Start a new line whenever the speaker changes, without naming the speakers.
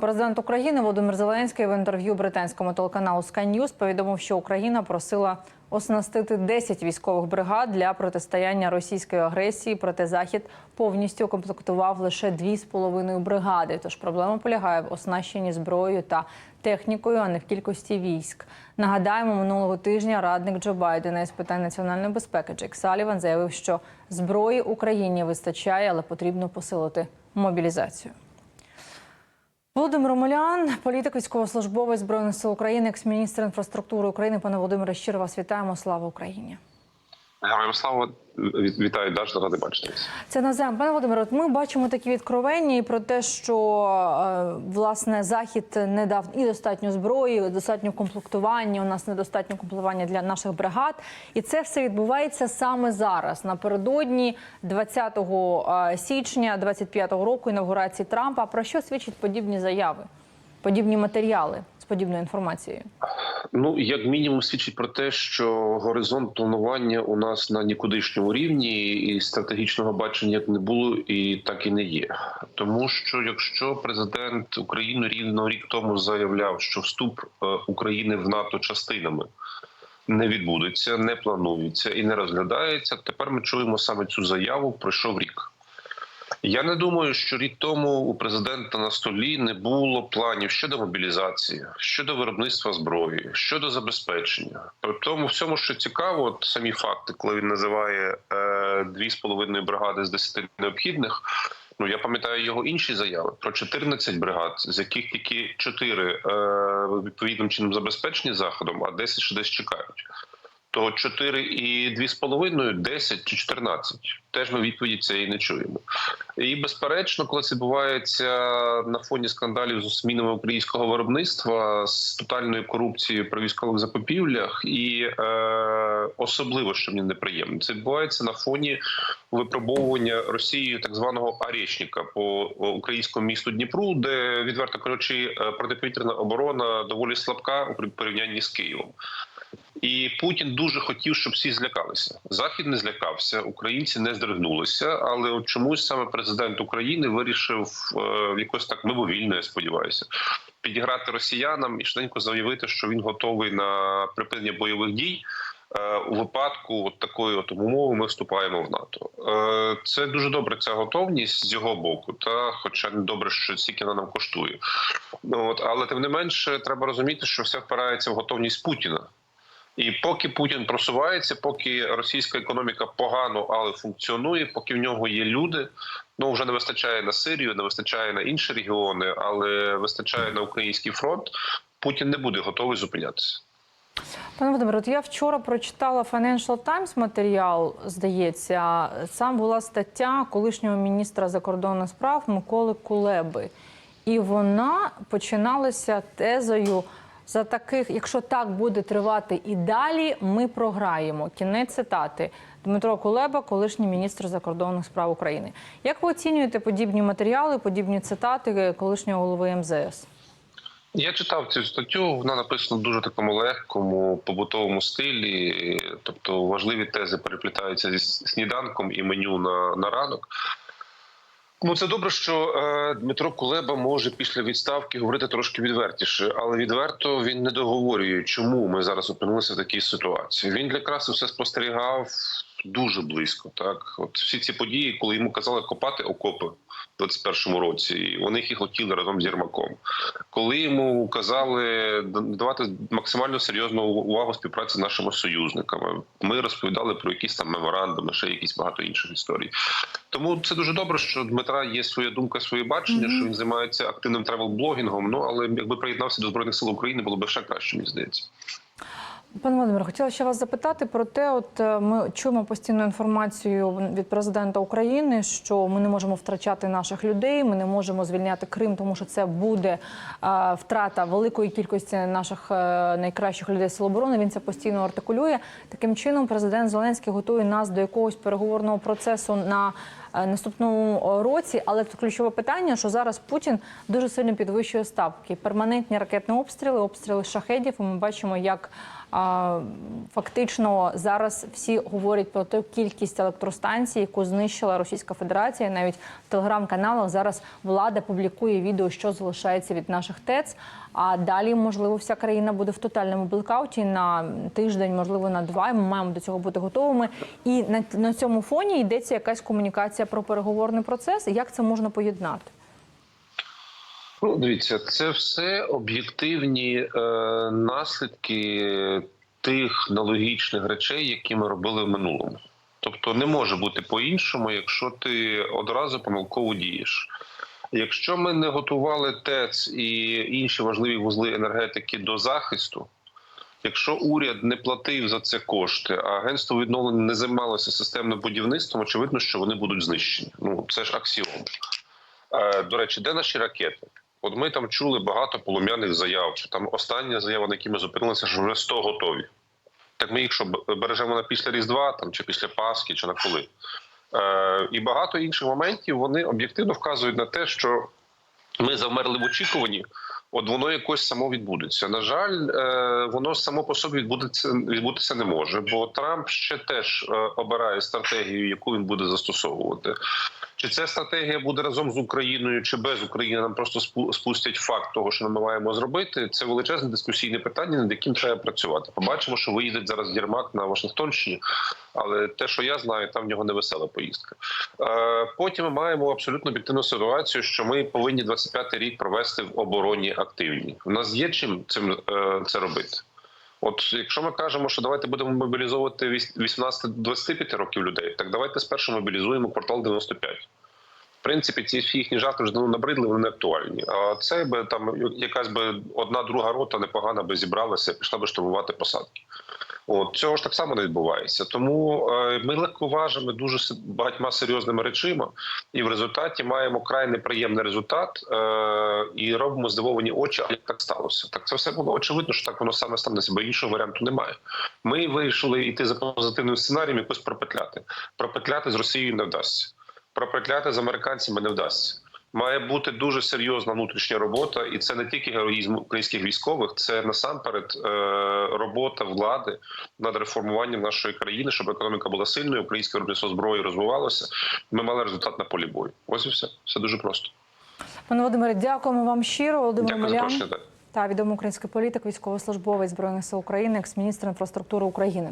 Президент України Володимир Зеленський в інтерв'ю британському телеканалу Sky News повідомив, що Україна просила оснастити 10 військових бригад для протистояння російської агресії. Проте захід повністю укомплектував лише 2,5 бригади. Тож проблема полягає в оснащенні зброєю та технікою, а не в кількості військ. Нагадаємо, минулого тижня радник Джо Байдена із питань національної безпеки Джек Саліван заявив, що зброї Україні вистачає, але потрібно посилити мобілізацію. Володимир Омелян, політик, військовослужбовець збройних сил України, екс-міністр інфраструктури України. Пане Володимире, щиро вас вітаємо. Слава Україні!
Героям слава вітаю Даш, радий бачити.
Це назем. Пане Володимире, от ми бачимо такі відкровення і про те, що е, власне захід не дав і достатньо зброї, і достатньо комплектування. У нас недостатньо комплектування для наших бригад, і це все відбувається саме зараз, напередодні 20 е, січня 25-го року інавгурації Трампа. Про що свідчать подібні заяви, подібні матеріали подібною інформацією?
Ну як мінімум свідчить про те, що горизонт планування у нас на нікудишньому рівні, і стратегічного бачення як не було, і так і не є. Тому що якщо президент України рівно рік тому заявляв, що вступ е, України в НАТО частинами. Не відбудеться, не планується і не розглядається. Тепер ми чуємо саме цю заяву. Пройшов рік. Я не думаю, що рік тому у президента на столі не було планів щодо мобілізації, щодо виробництва зброї, щодо забезпечення. При тому всьому, що цікаво, от самі факти, коли він називає е, дві з половиною бригади з десяти необхідних. Ну я пам'ятаю його інші заяви про 14 бригад, з яких тільки 4 е, відповідним чином забезпечені заходом, а 10 ще десь чекають то 4 і 2,5, 10 чи 14. Теж ми відповіді цієї не чуємо. І безперечно, коли це відбувається на фоні скандалів з змінами українського виробництва, з тотальною корупцією при військових закупівлях, і е, особливо, що мені неприємно, це відбувається на фоні випробовування Росією так званого Арєшніка по українському місту Дніпру, де відверто кажучи, е, протиповітряна оборона доволі слабка у порівнянні з Києвом. І Путін дуже хотів, щоб всі злякалися. Захід не злякався, українці не здригнулися. Але от чомусь саме президент України вирішив е, якось так мимовільно, я сподіваюся, підіграти росіянам і швиденько заявити, що він готовий на припинення бойових дій. Е, У випадку от такої от умови ми вступаємо в НАТО. Е, Це дуже добре. Ця готовність з його боку, та хоча не добре, що стільки вона нам коштує. Ну, От але тим не менше, треба розуміти, що все впирається в готовність Путіна. І поки Путін просувається, поки російська економіка погано, але функціонує, поки в нього є люди. Ну вже не вистачає на Сирію, не вистачає на інші регіони, але вистачає на український фронт. Путін не буде готовий зупинятися.
Пане Володимире, от я вчора прочитала Financial Times матеріал, здається, сам була стаття колишнього міністра закордонних справ Миколи Кулеби. І вона починалася тезою за таких, якщо так буде тривати і далі, ми програємо. Кінець цитати. Дмитро Кулеба, колишній міністр закордонних справ України. Як ви оцінюєте подібні матеріали, подібні цитати колишнього голови МЗС?
Я читав цю статтю. Вона написана в дуже такому легкому побутовому стилі. Тобто важливі тези переплітаються зі сніданком і меню на, на ранок. Ну, це добре, що е, Дмитро Кулеба може після відставки говорити трошки відвертіше, але відверто він не договорює, чому ми зараз опинилися в такій ситуації. Він якраз все спостерігав дуже близько. Так, от всі ці події, коли йому казали копати окопи в 21-му році, і вони їх і хотіли разом з Єрмаком. Коли йому казали давати максимально серйозну увагу співпраці з нашими союзниками, ми розповідали про якісь там меморандуми, ще якісь багато інших історій. Тому це дуже добре, що Дмитра є своя думка, своє бачення, mm -hmm. що він займається активним тревел-блогінгом. Ну але якби приєднався до збройних сил України, було б ще краще, мені здається.
Пане Володимире, хотіла ще вас запитати про те, от е, ми чуємо постійну інформацію від президента України, що ми не можемо втрачати наших людей, ми не можемо звільняти Крим, тому що це буде а, втрата великої кількості наших а, найкращих людей Сил оборони. Він це постійно артикулює. Таким чином, президент Зеленський готує нас до якогось переговорного процесу на е, наступному році. Але ключове питання, що зараз Путін дуже сильно підвищує ставки. Перманентні ракетні обстріли, обстріли шахедів. Ми бачимо, як а, фактично зараз всі говорять про ту кількість електростанцій, яку знищила Російська Федерація. Навіть в телеграм-каналах зараз влада публікує відео, що залишається від наших ТЕЦ. А далі, можливо, вся країна буде в тотальному блекауті на тиждень, можливо, на два. Ми маємо до цього бути готовими. І на, на цьому фоні йдеться якась комунікація про переговорний процес. і Як це можна поєднати?
Ну, дивіться, це все об'єктивні е, наслідки тих нелогічних речей, які ми робили в минулому. Тобто не може бути по-іншому, якщо ти одразу помилково дієш. Якщо ми не готували ТЕЦ і інші важливі вузли енергетики до захисту, якщо уряд не платив за це кошти, а агентство відновлення не займалося системним будівництвом, очевидно, що вони будуть знищені. Ну це ж аксіом. Е, До речі, де наші ракети? От ми там чули багато полум'яних заяв. Там остання заява, на якій ми зупинилися, що вже 100 готові. Так ми їх що бережемо на після Різдва, там чи після Пасхи, чи на коли. Е, і багато інших моментів вони об'єктивно вказують на те, що ми завмерли в очікуванні. От воно якось само відбудеться. На жаль, е, воно само по собі відбудеться відбутися не може, бо Трамп ще теж е, обирає стратегію, яку він буде застосовувати. Чи ця стратегія буде разом з Україною, чи без України нам просто спу- спустять факт того, що ми маємо зробити. Це величезне дискусійне питання, над яким треба працювати. Побачимо, що виїздить зараз Єрмак на Вашингтонщині, але те, що я знаю, там в нього невесела поїздка. Е, Потім ми маємо абсолютно об'єктивну ситуацію, що ми повинні 25-й рік провести в обороні активні. У нас є чим цим е, це робити. От якщо ми кажемо, що давайте будемо мобілізовувати віс- 18-25 років людей, так давайте спершу мобілізуємо квартал 95. В принципі, ці всі їхні жарти вже ну, набридли, вони не актуальні. А це би там якась би одна друга рота непогана би зібралася, пішла би штурмувати посадки. От цього ж так само не відбувається. Тому е, ми легковажимо дуже багатьма серйозними речима, і в результаті маємо край неприємний результат е, і робимо здивовані очі. Як так сталося? Так це все було очевидно, що так воно саме станеться, бо іншого варіанту немає. Ми вирішили йти за позитивним сценарієм, якось пропетляти. Пропетляти з Росією не вдасться. Пропетляти з американцями не вдасться. Має бути дуже серйозна внутрішня робота, і це не тільки героїзм українських військових, це насамперед е, робота влади над реформуванням нашої країни, щоб економіка була сильною, українське виробництво зброї розвивалося. Ми мали результат на полі бою. Ось і все. Все дуже просто.
Пане Володимире, дякуємо вам щиро. Володимир
Дякую за
Милян.
запрошення.
Та відомий український політик, військовослужбовець збройних сил України, екс-міністр інфраструктури України.